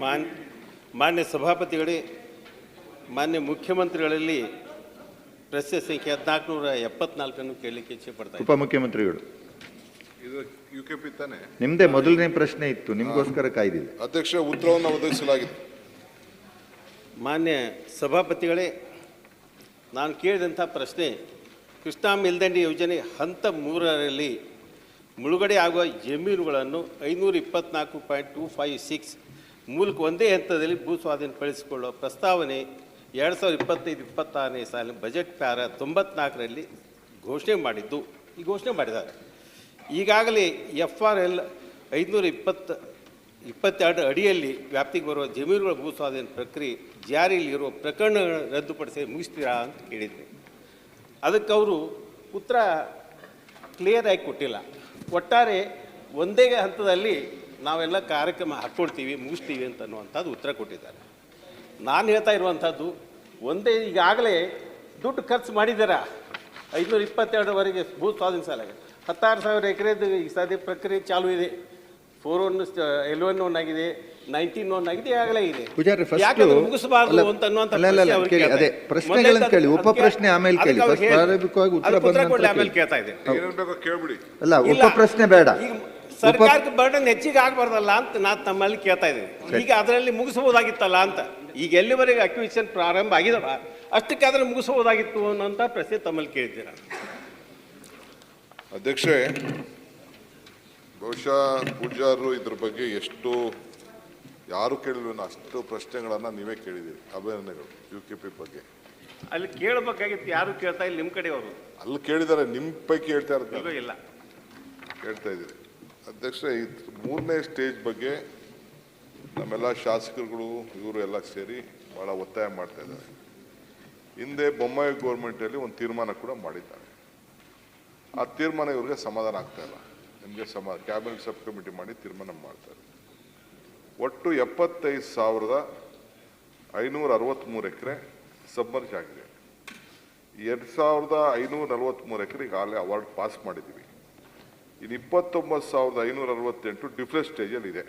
ಮಾನ್ ಮಾನ್ಯ ಸಭಾಪತಿಗಳೇ ಮಾನ್ಯ ಮುಖ್ಯಮಂತ್ರಿಗಳಲ್ಲಿ ಪ್ರಶ್ನೆ ಸಂಖ್ಯೆ ಹದಿನಾಲ್ಕುನೂರ ಎಪ್ಪತ್ನಾಲ್ಕನ್ನು ಕೇಳಲಿಕ್ಕೆ ಇಚ್ಛೆ ಪಡ್ತಾರೆ. ಉಪಮುಖ್ಯಮಂತ್ರಿಗಳು. ಇದು ಯು ಕೆ ಪಿ ತಾನೆ? ನಿಮ್ಮದೇ ಮೊದಲನೇ ಪ್ರಶ್ನೆ ಇತ್ತು ನಿಮಗೋಸ್ಕರ ಕಾಯ್ದಿದೆ. ಅಧ್ಯಕ್ಷ ಉತ್ತರವನ್ನು ಒದಗಿಸಲಾಗಿದೆ ಮಾನ್ಯ ಸಭಾಪತಿಗಳೇ ನಾನು ಕೇಳಿದಂಥ ಪ್ರಶ್ನೆ ಕೃಷ್ಣಾ ಮೇಲ್ದಂಡೆ ಯೋಜನೆ ಹಂತ ಮೂರರಲ್ಲಿ ಮುಳುಗಡೆ ಆಗುವ ಜಮೀನುಗಳನ್ನು ಐನೂರ ಇಪ್ಪತ್ನಾಲ್ಕು ಪಾಯಿಂಟ್ ಟೂ ಫೈವ್ ಸಿಕ್ಸ್ ಮೂಲಕ ಒಂದೇ ಹಂತದಲ್ಲಿ ಭೂ ಸ್ವಾಧೀನಪಡಿಸಿಕೊಳ್ಳುವ ಪ್ರಸ್ತಾವನೆ ಎರಡು ಸಾವಿರದ ಇಪ್ಪತ್ತೈದು, ಇಪ್ಪತ್ತಾರನೇ ಸಾಲಿನ ಬಜೆಟ್ ಪ್ಯಾರ ತೊಂಬತ್ನಾಲ್ಕರಲ್ಲಿ ಘೋಷಣೆ ಮಾಡಿದ್ದು. ಈ ಘೋಷಣೆ ಮಾಡಿದ್ದಾರೆ. ಈಗಾಗಲೇ ಎಫ್ ಆರ್ ಎಲ್ ಐದುನೂರ ಇಪ್ಪತ್ತು, ಇಪ್ಪತ್ತೆರಡು ಅಡಿಯಲ್ಲಿ ವ್ಯಾಪ್ತಿಗೆ ಬರುವ ಜಮೀನುಗಳ ಭೂ ಸ್ವಾಧೀನ ಪ್ರಕ್ರಿಯೆ ಜಾರಿಯಲ್ಲಿರುವ ಪ್ರಕರಣಗಳನ್ನು ರದ್ದುಪಡಿಸಿ ಮುಗಿಸ್ತೀರಾ ಅಂತ ಕೇಳಿದ್ದೆ. ಅದಕ್ಕೆ ಅವರು ಉತ್ತರ ಕ್ಲಿಯರ್ ಆಗಿ ಕೊಟ್ಟಿಲ್ಲ. ಒಟ್ಟಾರೆ ಒಂದೇ ಹಂತದಲ್ಲಿ ನಾವೆಲ್ಲ ಕಾರ್ಯಕ್ರಮ ಹಾಕ್ಕೊಡ್ತೀವಿ ಮುಗಿಸ್ತೀವಿ ಅಂತ ಅನ್ನುವಂಥದ್ದು ಉತ್ತರ ಕೊಟ್ಟಿದ್ದಾರೆ. ನಾನು ಹೇಳ್ತಾ ಇರುವಂಥದ್ದು ಒಂದೇ ಈಗಾಗಲೇ ದುಡ್ಡು ಖರ್ಚು ಮಾಡಿದ್ದೀರಾ? ಐದುನೂರ ಇಪ್ಪತ್ತೆರಡರವರೆಗೆ ಭೂ ಸ್ವಾಧೀನ ಸಾಲ ಹತ್ತಾರು ಸಾವಿರ ಎಕರೆದು ಈ ಸದ್ಯ ಪ್ರಕ್ರಿಯೆ ಚಾಲೂ ಇದೆ. ಫೋರ್ ಒನ್ ಎಲ್ ಒನ್ ಆಗಿದೆ ನೈನ್ಟೀನ್ ಒನ್ ಆಗಿದೆ ಈಗಾಗಲೇ ಇದೆ. ಮುಗಿಸಬಾರ್ದು ಅಂತ ಅದೇ ಪ್ರಶ್ನೆಗಳನ್ನು ಕೇಳಿ ಉಪ ಪ್ರಶ್ನೆ ಆಮೇಲೆ ಕೇಳಿ. ಪ್ರಾರಂಭಿಕವಾಗಿ ಉತ್ತರ ಬಂದ ಆಮೇಲೆ ಕೇಳಿ. ಕೇಳ್ತಾ ಕೇಳ್ಬಿಡಿ ಅಲ್ಲ ಉಪ. ಪ್ರಶ್ನೆ ಬೇಡ. ಸರ್ಕಾರಕ್ಕೆ ಬರ್ಡನ್ ಹೆಚ್ಚಿಗೆ ಆಗಬಾರ್ದಲ್ಲ ಅಂತ ನಾ ತಮ್ಮಲ್ಲಿ ಕೇಳ್ತಾ ಇದ್ದೀನಿ. ಈಗ ಅದರಲ್ಲಿ ಮುಗಿಸಬಹುದಾಗಿತ್ತಲ್ಲ ಅಂತ. ಈಗ ಎಲ್ಲಿವರೆಗೆ ಅಕ್ವಿಷನ್ ಪ್ರಾರಂಭ ಆಗಿದವ? ಅಷ್ಟಕ್ಕೆ ಅದನ್ನು ಮುಗಿಸಬಹುದಾಗಿತ್ತು ಅನ್ನೋಂಥ ಪ್ರಶ್ನೆ ತಮ್ಮಲ್ಲಿ ಕೇಳ್ತೀರ ಅಧ್ಯಕ್ಷೆ ಬಹುಶಃ ಪೂಜಾರು ಇದ್ರ ಬಗ್ಗೆ ಎಷ್ಟು ಯಾರು ಕೇಳಿದ್ರು ಅಷ್ಟು ಪ್ರಶ್ನೆಗಳನ್ನು ನೀವೇ ಕೇಳಿದ್ದೀರಿ ಅಭಿನಂದನೆಗಳು ಯು ಕೆ ಪಿ ಬಗ್ಗೆ. ಅಲ್ಲಿ ಕೇಳಬೇಕಾಗಿತ್ತು ಯಾರು ಕೇಳ್ತಾ ಇಲ್ಲ ನಿಮ್ಮ ಕಡೆಯವರು. ಅಲ್ಲಿ ಕೇಳಿದಾರೆ ನಿಮ್ಮ ಪೈಕಿ ಹೇಳ್ತಾ ಇರೋದು ಇರ್ತಾರೆ ಇಲ್ಲ. ಕೇಳ್ತಾ ಇದ್ದೀರಿ. ಅಧ್ಯಕ್ಷ, ಈ ಮೂರನೇ ಸ್ಟೇಜ್ ಬಗ್ಗೆ ನಮ್ಮೆಲ್ಲ ಶಾಸಕರುಗಳು, ಇವರು ಎಲ್ಲ ಸೇರಿ ಭಾಳ ಒತ್ತಾಯ ಮಾಡ್ತಾ ಇದ್ದಾರೆ. ಹಿಂದೆ ಬೊಮ್ಮಾಯಿ ಗೌರ್ಮೆಂಟಲ್ಲಿ ಒಂದು ತೀರ್ಮಾನ ಕೂಡ ಮಾಡಿದ್ದಾರೆ. ಆ ತೀರ್ಮಾನ ಇವ್ರಿಗೆ ಸಮಾಧಾನ ಆಗ್ತಾ ಇಲ್ಲ. ನಿಮಗೆ ಸಮ, ಕ್ಯಾಬಿನೆಟ್ ಸಬ್ ಕಮಿಟಿ ಮಾಡಿ ತೀರ್ಮಾನ ಮಾಡ್ತಾರೆ ಒಟ್ಟು ಎಪ್ಪತ್ತೈದು ಸಾವಿರದ ಐನೂರ ಅರವತ್ತ್ಮೂರು ಎಕರೆ ಸಬ್ಮರ್ಜ್ ಆಗಿದೆ. ಎರಡು ಸಾವಿರದ ಐನೂರ ನಲವತ್ತ್ಮೂರು ಎಕರೆ ಈಗಾಗಲೇ ಅವಾರ್ಡ್ ಪಾಸ್ ಮಾಡಿದ್ದೀವಿ. ಇನ್ನು ಇಪ್ಪತ್ತೊಂಬತ್ತು ಸಾವಿರದ ಐನೂರ ಅರವತ್ತೆಂಟು ಡಿಫ್ರೆಸ್ ಸ್ಟೇಜಲ್ಲಿ ಇದೆ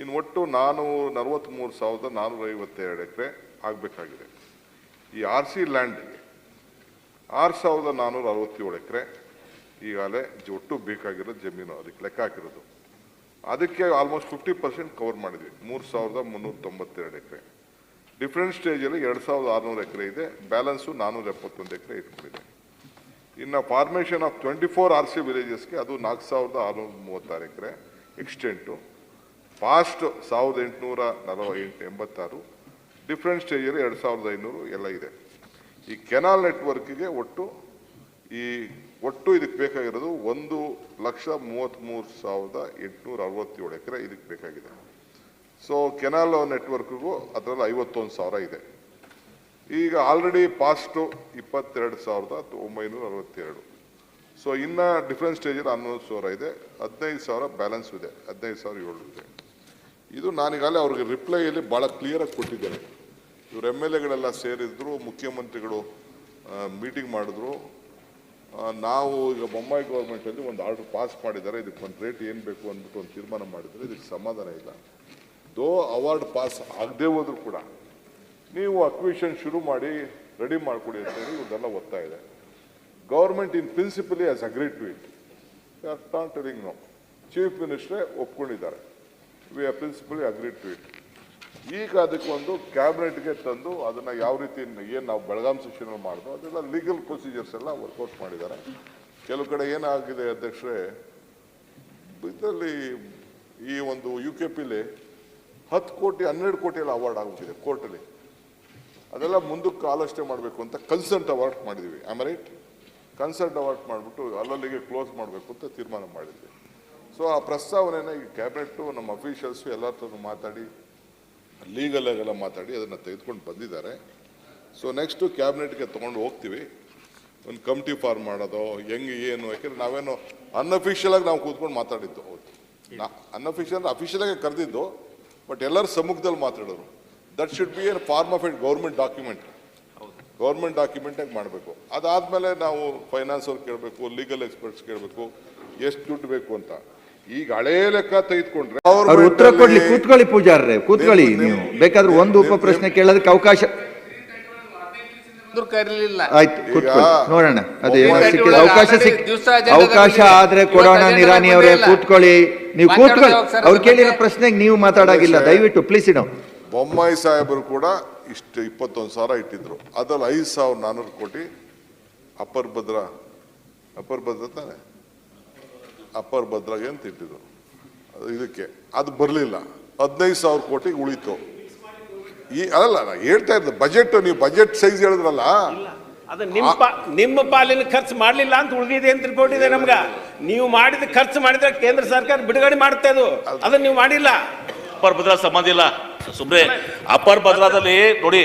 ಇನ್ನು ಒಟ್ಟು ನಾನ್ನೂರ ನಲವತ್ತ್ಮೂರು ಸಾವಿರದ ನಾನ್ನೂರ ಐವತ್ತೆರಡು ಎಕರೆ ಆಗಬೇಕಾಗಿದೆ. ಈ ಆರ್ ಸಿ ಲ್ಯಾಂಡ್ಗೆ ಆರು ಸಾವಿರದ ನಾನ್ನೂರ ಅರವತ್ತೇಳು ಎಕರೆ ಈಗಾಗಲೇ ಒಟ್ಟು ಬೇಕಾಗಿರೋ ಜಮೀನು ಅದಕ್ಕೆ ಲೆಕ್ಕ ಹಾಕಿರೋದು. ಅದಕ್ಕೆ ಆಲ್ಮೋಸ್ಟ್ ಫಿಫ್ಟಿ ಪರ್ಸೆಂಟ್ ಕವರ್ ಮಾಡಿದ್ವಿ. ಮೂರು ಸಾವಿರದ ಮುನ್ನೂರ ತೊಂಬತ್ತೆರಡು ಎಕರೆ ಡಿಫ್ರೆಂಟ್ ಸ್ಟೇಜಲ್ಲಿ ಎರಡು ಸಾವಿರದ ಆರುನೂರು ಎಕರೆ ಇದೆ. ಬ್ಯಾಲೆನ್ಸು ನಾನ್ನೂರ ಎಪ್ಪತ್ತೊಂದು ಎಕರೆ ಇಟ್ಕೊಂಡಿದೆ. ಇನ್ನು formation of twenty four R C ವಿಲೇಜಸ್ಗೆ ಅದು ನಾಲ್ಕು ಸಾವಿರದ ಆರುನೂರ ಮೂವತ್ತಾರು ಎಕರೆ ಎಕ್ಸ್ಟೆಂಟು ಫಾಸ್ಟ್ ಸಾವಿರದ ಎಂಟುನೂರ ನಲವ ಎಂಟು ಎಂಬತ್ತಾರು. ಡಿಫ್ರೆಂಟ್ ಸ್ಟೇಜಲ್ಲಿ ಎರಡು ಸಾವಿರದ ಐನೂರು ಎಲ್ಲ ಇದೆ. ಈ ಕೆನಾಲ್ ನೆಟ್ವರ್ಕಿಗೆ ಒಟ್ಟು ಈ ಒಟ್ಟು ಇದಕ್ಕೆ ಬೇಕಾಗಿರೋದು ಒಂದು ಲಕ್ಷ ಮೂವತ್ತ್ಮೂರು ಸಾವಿರದ ಎಂಟುನೂರ ಅರವತ್ತೇಳು ಎಕರೆ ಇದಕ್ಕೆ ಬೇಕಾಗಿದೆ. ಸೊ ಕೆನಾಲ್ ನೆಟ್ವರ್ಕ್ಗೂ ಅದರಲ್ಲಿ ಐವತ್ತೊಂದು ಸಾವಿರ ಇದೆ. ಈಗ ಆಲ್ರೆಡಿ ಪಾಸ್ಟು ಇಪ್ಪತ್ತೆರಡು ಸಾವಿರದ ಒಂಬೈನೂರ ಅರವತ್ತೆರಡು ಸೊ ಇನ್ನು ಡಿಫ್ರೆನ್ಸ್ ಸ್ಟೇಜಲ್ಲಿ ಹನ್ನೊಂದು ಸಾವಿರ ಇದೆ, ಹದಿನೈದು ಸಾವಿರ ಬ್ಯಾಲೆನ್ಸ್ ಇದೆ, ಹದಿನೈದು ಸಾವಿರ ಏಳು ಇದೆ. ಇದು ನಾನೀಗಾಗಲೇ ಅವ್ರಿಗೆ ರಿಪ್ಲೈಯಲ್ಲಿ ಭಾಳ ಕ್ಲಿಯರಾಗಿ ಕೊಟ್ಟಿದ್ದೇನೆ. ಇವರು ಎಂ ಎಲ್ ಎಗಳೆಲ್ಲ ಸೇರಿದ್ರು, ಮುಖ್ಯಮಂತ್ರಿಗಳು ಮೀಟಿಂಗ್ ಮಾಡಿದ್ರು. ನಾವು ಈಗ ಬೊಂಬಾಯಿ ಗೌರ್ಮೆಂಟಲ್ಲಿ ಒಂದು ಆರ್ಡರ್ ಪಾಸ್ ಮಾಡಿದ್ದಾರೆ, ಇದಕ್ಕೆ ಒಂದು ರೇಟ್ ಏನು ಬೇಕು ಅಂದ್ಬಿಟ್ಟು ಒಂದು ತೀರ್ಮಾನ ಮಾಡಿದರೆ, ಇದಕ್ಕೆ ಸಮಾಧಾನ ಇಲ್ಲ. ದೋ ಅವಾರ್ಡ್ ಪಾಸ್ ಆಗದೆ ಹೋದರೂ ಕೂಡ ನೀವು ಅಕ್ವಿಷನ್ ಶುರು ಮಾಡಿ, ರೆಡಿ ಮಾಡಿಕೊಡಿ ಅಂತ ಹೇಳಿ ಇವ್ರದ್ದೆಲ್ಲ ಒತ್ತಾಯ ಇದೆ. Government in principally has agree to it not telling no chief ಮಿನಿಸ್ಟ್ರೇ ಒಪ್ಕೊಂಡಿದ್ದಾರೆ. We are principally agree to it ಈಗ ಅದಕ್ಕೊಂದು ಕ್ಯಾಬಿನೆಟ್ಗೆ ತಂದು ಅದನ್ನ ಯಾವ ರೀತಿ ಏನು ನಾವು ಬೆಳಗಾಂ ಸೆಷನ್ ಮಾಡಿದ್ರು ಅದೆಲ್ಲ ಲೀಗಲ್ ಪ್ರೊಸೀಜರ್ಸ್ ಎಲ್ಲ ವರ್ಕೌಟ್ ಮಾಡಿದ್ದಾರೆ. ಕೆಲವು ಕಡೆ ಏನಾಗಿದೆ ಅಧ್ಯಕ್ಷರೇ, ಇದರಲ್ಲಿ ಈ ಒಂದು ಯು ಕೆ ಪಿಲಿ ಹತ್ತು ಕೋಟಿ, ಹನ್ನೆರಡು ಕೋಟಿ ಎಲ್ಲ ಅವಾರ್ಡ್ ಆಗುತ್ತಿದೆ ಕೋರ್ಟಲ್ಲಿ ಅದೆಲ್ಲ ಮುಂದಕ್ಕೆ ಆಲೋಚನೆ ಮಾಡಬೇಕು ಅಂತ ಕನ್ಸರ್ಟ್ ಅವಾರ್ಡ್ ಮಾಡಿದ್ವಿ ಆಮ್ ರೈಟ್ ಕನ್ಸಲ್ಟ್ ಅವಾರ್ಡ್ ಮಾಡಿಬಿಟ್ಟು ಅಲ್ಲಲ್ಲಿಗೆ ಕ್ಲೋಸ್ ಮಾಡಬೇಕು ಅಂತ ತೀರ್ಮಾನ ಮಾಡಿದ್ವಿ. ಸೊ ಆ ಪ್ರಸ್ತಾವನೆಯನ್ನು ಈ ಕ್ಯಾಬಿನೆಟ್ಟು, ನಮ್ಮ ಅಫಿಷಿಯಲ್ಸು ಎಲ್ಲರ ಹತ್ರ ಮಾತಾಡಿ, ಲೀಗಲ್ ಆಗೆಲ್ಲ ಮಾತಾಡಿ ಅದನ್ನು ತೆಗೆದುಕೊಂಡು ಬಂದಿದ್ದಾರೆ. ಸೊ ನೆಕ್ಸ್ಟು ಕ್ಯಾಬಿನೆಟ್ಗೆ ತೊಗೊಂಡು ಹೋಗ್ತೀವಿ. ಒಂದು ಕಮಿಟಿ ಫಾರ್ಮ್ ಮಾಡೋದು, ಹೆಂಗೆ, ಏನು, ಯಾಕೆಂದ್ರೆ ನಾವೇನು ಅನ್ಅಫಿಷಿಯಲಾಗಿ ನಾವು ಕೂತ್ಕೊಂಡು ಮಾತಾಡಿದ್ದು. ನಾ ಅನ್ಅಫಿಷಿಯಲ್ ಅಫಿಷಿಯಲಾಗೆ ಕರೆದಿದ್ದು ಬಟ್ ಎಲ್ಲರೂ ಸಮ್ಮುಖದಲ್ಲಿ ಮಾತಾಡೋರು. That should be in form of a government document government ಡಾಕ್ಯುಮೆಂಟಾಗಿ ಮಾಡಬೇಕು. ಅದಾದಮೇಲೆ ನಾವು ಫೈನಾನ್ಸ್ ಅವ್ರು ಕೇಳಬೇಕು ಲೀಗಲ್ ಎಕ್ಸ್ಪರ್ಟ್ಸ್ ಕೇಳಬೇಕು ಎಷ್ಟು ದುಡ್ಡು ಬೇಕು ಅಂತ. ಈಗ ಹಳೇ ಲೆಕ್ಕ ತೆಗೆದುಕೊಂಡ್ರೆ ಅವ್ರು ಉತ್ತರ ಕೊಡ್ಲಿ ಕೂತ್ಕೊಳ್ಳಿ ಪೂಜಾರ್ರೆ ಕೂತ್ಕೊಳ್ಳಿ ನೀವು. ಬೇಕಾದ್ರೆ ಒಂದು ಉಪ ಪ್ರಶ್ನೆ ಕೇಳೋದಕ್ಕೆ ಅವಕಾಶ ಕರೀಲಿಲ್ಲ. ಆಯ್ತು ಕೂತ್ಕೊಳ್ಳಿ. ನೋಡೋಣ ಅದೇ ಸಿಕ್ಕಿದ ಅವಕಾಶ ಸಿಕ್ ಅವಕಾಶ. ಆದ್ರೆ ಕೊಡೋಣ ನಿರಾನಿ ನಿರಾಣಿ ಅವರೇ. ಕೂತ್ಕೊಳ್ಳಿ. ನೀವು ಕೂತ್ಕೊಳ್ಳಿ. ಅವ್ರು ಕೇಳಿರೋ ಪ್ರಶ್ನೆಗೆ ನೀವು ಮಾತಾಡಾಗಿಲ್ಲ. ದಯವಿಟ್ಟು ಪ್ಲೀಸ್ ಇಡೋ. ಬೊಮ್ಮಾಯಿ ಸಾಹೇಬರು ಕೂಡ ಇಷ್ಟು ಇಪ್ಪತ್ತೊಂದು ಸಾವಿರ ಇಟ್ಟಿದ್ರು. ಅದರಲ್ಲಿ ಐದು ಸಾವಿರ ನಾನ್ನೂರು ಕೋಟಿ ಅಪ್ಪರ್ ಭದ್ರ ಅಪ್ಪರ್ ಭದ್ರ ತಾನೆ? ಅಪ್ಪರ್ ಭದ್ರಾಗೆ ಅಂತ ಇಟ್ಟಿದ್ರು. ಅದು ಇದಕ್ಕೆ ಅದು ಬರಲಿಲ್ಲ. ಹದಿನೈದು ಸಾವಿರ ಕೋಟಿಗೆ ಉಳಿತು. ಈ ಅಲ್ಲ ನಾ ಹೇಳ್ತಾ ಇದ್ದೆ ಬಜೆಟ್ ನೀವು ಬಜೆಟ್ ಸೈಜ್ ಹೇಳಿದ್ರಲ್ಲ? ಅದು ನಿಮ್ಮ ಪಾ ನಿಮ್ಮ ಪಾಲಿನ ಖರ್ಚು ಮಾಡಲಿಲ್ಲ ಅಂತ ಉಳಿದಿದೆ ಅಂತ ರಿಪೋರ್ಟ್ ಇದೆ ನಮ್ಗ. ನೀವು ಮಾಡಿದ ಖರ್ಚು ಮಾಡಿದ್ರೆ ಕೇಂದ್ರ ಸರ್ಕಾರ ಬಿಡುಗಡೆ ಮಾಡುತ್ತೆ ಅದು. ಅದನ್ನ ನೀವು ಮಾಡಿಲ್ಲ. ಅಪ್ಪರ್ ಭದ್ರ ಸಂಬಂಧ ಇಲ್ಲ. ಸುಮ್ನೆ ಅಪ್ಪರ್ ಭದ್ರಾದಲ್ಲಿ ನೋಡಿ.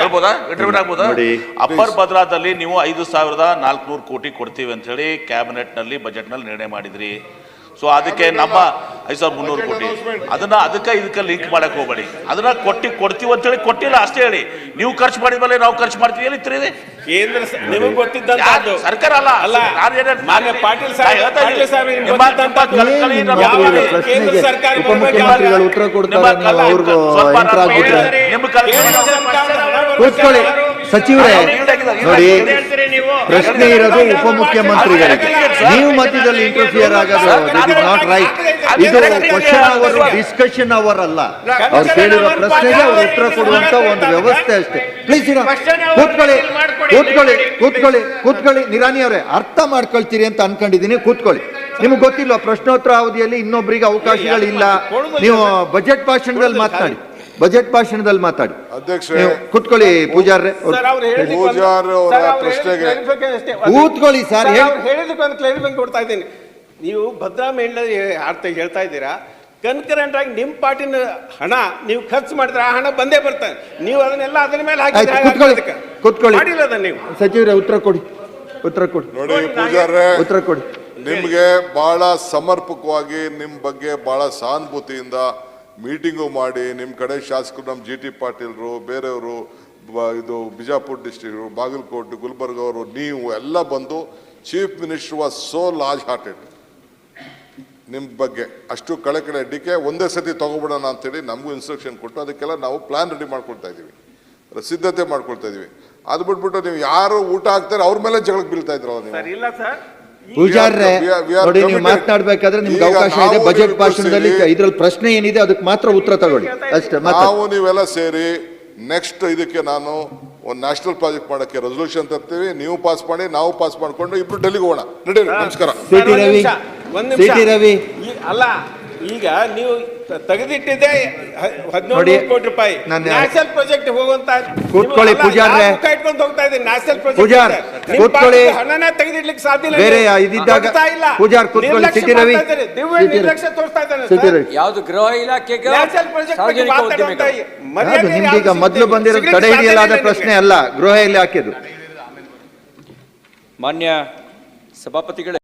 ಹೇಳ್ಬೋದಾ ಇಂಟರ್ವ್ಯೂ ಆಗ್ಬೋದಾ ನೋಡಿ. ಅಪ್ಪರ್ ಭದ್ರಾದಲ್ಲಿ ನೀವು ಐದು ಸಾವಿರದ ನಾಲ್ಕುನೂರು ಕೋಟಿ ಕೊಡ್ತೀವಿ ಅಂತ ಹೇಳಿ ಕ್ಯಾಬಿನೆಟ್ನಲ್ಲಿ ಬಜೆಟ್ನಲ್ಲಿ ನಿರ್ಣಯ ಮಾಡಿದ್ರಿ ಸೊ ಅದಕ್ಕೆ ನಮ್ಮ ಐದು ಸಾವಿರದ ಮುನ್ನೂರು ಕೋಟಿ ಅದನ್ನ ಅದಕ್ಕೆ ಇದಕ್ಕೆ ಲಿಂಕ್ ಮಾಡಕ್ ಹೋಗ್ಬೇಡಿ. ಅದನ್ನ ಕೊಟ್ಟಿ ಕೊಡ್ತೀವಿ ಅಂತ ಹೇಳಿ ಕೊಟ್ಟಿಲ್ಲ ಅಷ್ಟೇ ಹೇಳಿ. ನೀವು ಖರ್ಚು ಮಾಡಿದ್ಮೇಲೆ ನಾವು ಖರ್ಚು ಮಾಡ್ತೀವಿ ಹೇಳಿ ತಿಳಿದಿ ಕೇಂದ್ರ ನಿಮಗೆ ಗೊತ್ತಿದ್ದಂತದ್ದು ಸರ್ಕಾರ ಅಲ್ಲ ಅಲ್ಲ ನಾನು ಏನೇ- ಮಾನ್ಯ ಪಾಟೀಲ್ ಕೇಂದ್ರ ಸರ್ಕಾರ ಉಪಮುಖ್ಯಮಂತ್ರಿಗಳು ಉತ್ತರ ಕೊಡ್ತಾರೆ ನಿಮ್ಮ ಕೇಂದ್ರ ಕೂತ್ಕೊಳ್ಳಿ. ಸಚಿವರೇ ನೋಡಿ ಪ್ರಶ್ನೆ ಇರೋದು ಉಪಮುಖ್ಯಮಂತ್ರಿಗಳಿಗೆ. ನೀವು ಮಧ್ಯದಲ್ಲಿ ಇಂಟರ್ಫಿಯರ್ ಆಗೋದು ಇಟ್ ಇಸ್ ನಾಟ್ ರೈಟ್ ಇದು ಕ್ವಶನ್ ಅವರ್ ಡಿಸ್ಕಷನ್ ಅವರ್ ಅಲ್ಲ ಅವ್ರು ಕೇಳಿರೋ ಪ್ರಶ್ನೆಗೆ ಅವ್ರು ಉತ್ತರ ಕೊಡುವಂತ ಒಂದು ವ್ಯವಸ್ಥೆ ಅಷ್ಟೇ. ಪ್ಲೀಸ್ ಕೂತ್ಕೊಳ್ಳಿ ಕೂತ್ಕೊಳ್ಳಿ ಕೂತ್ಕೊಳ್ಳಿ ಕೂತ್ಕೊಳ್ಳಿ. ನಿರಾನಿ ಅವರೇ ಅರ್ಥ ಮಾಡ್ಕೊಳ್ತೀರಿ ಅಂತ ಅನ್ಕೊಂಡಿದ್ದೀನಿ ಕೂತ್ಕೊಳ್ಳಿ. ನಿಮ್ಗೆ ಗೊತ್ತಿಲ್ಲ ಪ್ರಶ್ನೋತ್ತರ ಅವಧಿಯಲ್ಲಿ ಇನ್ನೊಬ್ಬರಿಗೆ ಅವಕಾಶಗಳಿಲ್ಲ. ನೀವು ಬಜೆಟ್ ಭಾಷಣದಲ್ಲಿ ಮಾತನಾಡಿ. ಬಜೆಟ್ ಭಾಷಣದಲ್ಲಿ ಮಾತಾಡಿ. ಅಧ್ಯಕ್ಷರೇ ಕುತ್ಕೊಳ್ಳಿ ಕೂತ್ಕೊಳ್ಳಿ ಪೂಜಾರ್ರೆ. ಪೂಜಾರ್ ಅವರ ಪ್ರಶ್ನೆಗೆ- ಕೂತ್ಕೊಳ್ಳಿ ಸರ್, ಸರ್, ಹೇಳಿ. ಒಂದು ಕೊಡ್ತಾ ಇದ್ದೀನಿ. ನೀವು ಭದ್ರಾ ಮೇಲ್ನಲ್ಲಿ ಅರ್ಥ ಹೇಳ್ತಾ ಇದ್ದೀರಾ? ಕನ್ಕರೆಂಟ್ ಆಗಿ ನಿಮ್ಮ ಪಾರ್ಟಿನ ಹಣ ನೀವು ಖರ್ಚು ಮಾಡಿದ್ರೆ ಆ ಹಣ ಬಂದೇ ಬರ್ತಾರೆ ನೀವು ಅದನ್ನೆಲ್ಲ ಅದರ ಮೇಲೆ ಹಾಕಿ ಕುತ್ಕೊಳ್ಳಿ ಕೂತ್ಕೊಳ್ಳಿ ಕೂತ್ಕೊಳ್ಳಿ. ಮಾಡಿಲ್ಲ ಅದನ್ನ ನೀವು. ಸಚಿವರೇ ಉತ್ತರ ಕೊಡಿ. ಉತ್ತರ ಕೊಡಿ. ನೋಡಿ ಪೂಜಾರ್ರೆ ಉತ್ತರ ಕೊಡಿ. ನಿಮ್ಗೆ ಬಹಳ ಸಮರ್ಪಕವಾಗಿ ನಿಮ್ ಬಗ್ಗೆ ಬಹಳ ಸಹಾನುಭೂತಿಯಿಂದ ಮೀಟಿಂಗು ಮಾಡಿ ನಿಮ್ಮ ಕಡೆ ಶಾಸಕರು ನಮ್ಮ ಜಿ ಟಿ ಪಾಟೀಲ್ರು, ಬೇರೆಯವರು ಇದು ಬಿಜಾಪುರ ಡಿಸ್ಟ್ರಿಕ್ಟ್ ಬಾಗಲಕೋಟೆ ಗುಲ್ಬರ್ಗ ಅವರು ನೀವು ಎಲ್ಲ ಬಂದು chief minister was so large hearted. ನಿಮ್ಮ ಬಗ್ಗೆ ಅಷ್ಟು ಕಳೆ ಕಡೆ ಅಡ್ಡಿಕೆ, ಒಂದೇ ಸತಿ ತೊಗೊಬಿಡೋಣ ಅಂತೇಳಿ ನಮಗೂ ಇನ್ಸ್ಟ್ರಕ್ಷನ್ ಕೊಟ್ಟು ಅದಕ್ಕೆಲ್ಲ ನಾವು ಪ್ಲ್ಯಾನ್ ರೆಡಿ ಮಾಡ್ಕೊಳ್ತಾ ಇದ್ದೀವಿ. ಸಿದ್ಧತೆ ಮಾಡ್ಕೊಳ್ತಾ ಇದ್ದೀವಿ. ಅದು ಬಿಟ್ಬಿಟ್ಟು ನೀವು ಯಾರು ಊಟ ಹಾಕ್ತಾರೆ ಅವ್ರ ಮೇಲೆ ಜಗಳಕ್ಕೆ ಬೀಳ್ತಾ ಇದ್ರಲ್ಲ ನೀವು. ಇಲ್ಲ ಸರ್. ಪೂಜಾರ್ರೆ ನೋಡಿ ನೀವು. ಮಾತನಾಡ್ಬೇಕಾದ್ರೆ ನಿಮ್ಗೆ ಅವಕಾಶ ಇದೆ ಬಜೆಟ್ ಭಾಷಣದಲ್ಲಿ ಇದ್ರಲ್ಲಿ ಪ್ರಶ್ನೆ ಏನಿದೆ ಅದಕ್ಕೆ ಮಾತ್ರ ಉತ್ತರ ತಗೊಳ್ಳಿ. ಅಷ್ಟೇ ನಾವು ನೀವೆಲ್ಲ ಸೇರಿ ನೆಕ್ಸ್ಟ್ ಇದಕ್ಕೆ ನಾನು ಒಂದು ನ್ಯಾಷನಲ್ ಪ್ರಾಜೆಕ್ಟ್ ಮಾಡಕ್ಕೆ ರೆಸೊಲ್ಯೂಷನ್ ತರ್ತೀವಿ. ನೀವು ಪಾಸ್ ಮಾಡಿ ನಾವು ಪಾಸ್ ಮಾಡ್ಕೊಂಡು ಇಬ್ರು ಡೆಲ್ಲಿಗೆ ಹೋಗೋಣ. ನಡೀರಿ ನಮಸ್ಕಾರ. ಸರ್, ಸಿಟಿ ರವಿ ನಿಮಿಷ, ನಿಮಿಷ. ಸಿಟಿ ರವಿ. ಅಲ್ಲ ಈಗ ನೀವು ತ- ತೆಗೆದಿಟ್ಟಿದ್ದೆ ಹದಿನೇಳು ಕೋಟಿ ರೂಪಾಯಿ. ನಾನು- ನ್ಯಾಷನಲ್ ಪ್ರಾಜೆಕ್ಟ್ ಹೋಗುವಂತ ಕೂತ್ಕೊಳ್ಳಿ, ಪೂಜಾರ್ರೆ. ಇಟ್ಕೊಂಡು ಹೋಗ್ತಾ ಇದ್ದೀನಿ ನ್ಯಾಷನಲ್ ಪ್ರಾಜೆಕ್ಟ್ ಕೂತ್ಕೊಳ್ಳಿ. ಹಣನ ತೆಗೆದಿಡ್ಲಿಕ್ಕೆ ಸಾಧ್ಯ ಇಲ್ಲ. ಬೇರೆ ಇದ್ದಾಗ ಇಲ್ಲ. ಪೂಜಾರ್, ಕೂತ್ಕೊಳ್ಳಿ, ನಿರ್ಲಕ್ಷ್ಯ ಸಿಟಿ ರವಿ. ದಿವ್ಯ ನಿರ್ಲಕ್ಷ್ಯ ತೋರಿಸ್ತಾ ಇದ್ದಾನೆ ಯಾವುದು ಗೃಹ ಇಲಾಖೆಗೆ ನ್ಯಾಷನಲ್ ಪ್ರಾಜೆಕ್ಟ್ ಯಾವ್ದು ಮೊದಲು ಸಿಗ್ಲಿಕ್ಕೆ ಬಂದಿರೋ ಸಾಧ್ಯ ತಡೆ ಹಿಡಿಯಲಾದ ಪ್ರಶ್ನೆ ಅಲ್ಲ ಗೃಹ ಇಲಾಖೆದು. ಮಾನ್ಯ ಸಭಾಪತಿಗಳೇ